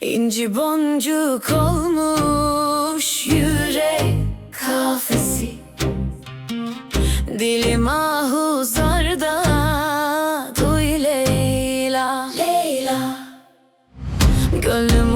İnci boncuk olmuş yürek kafesi. Dilim ahuzarda duy Leyla. Leyla. Gönlüm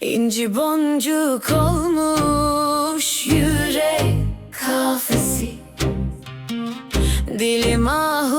İnci boncuk olmuş yürek kafesi. Dilim ah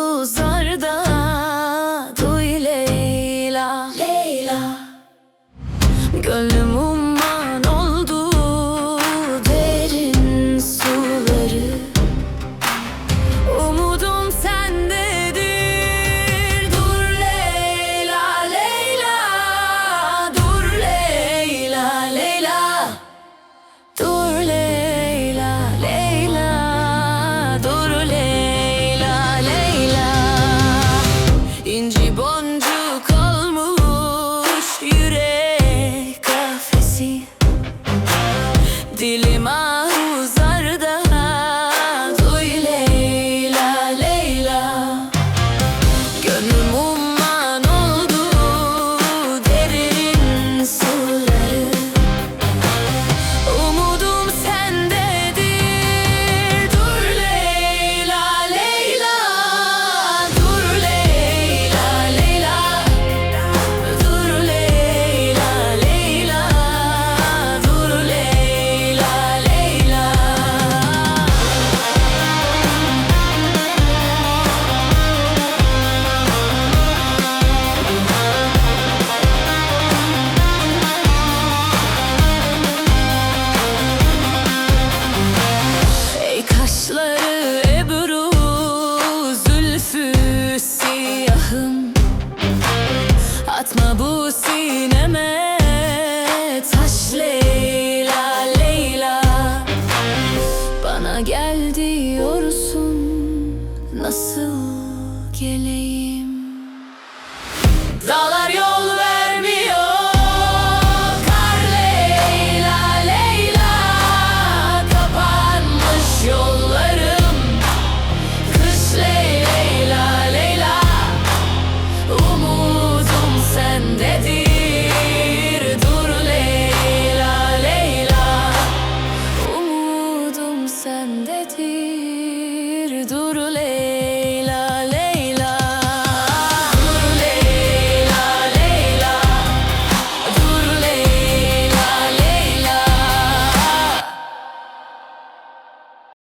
Dollar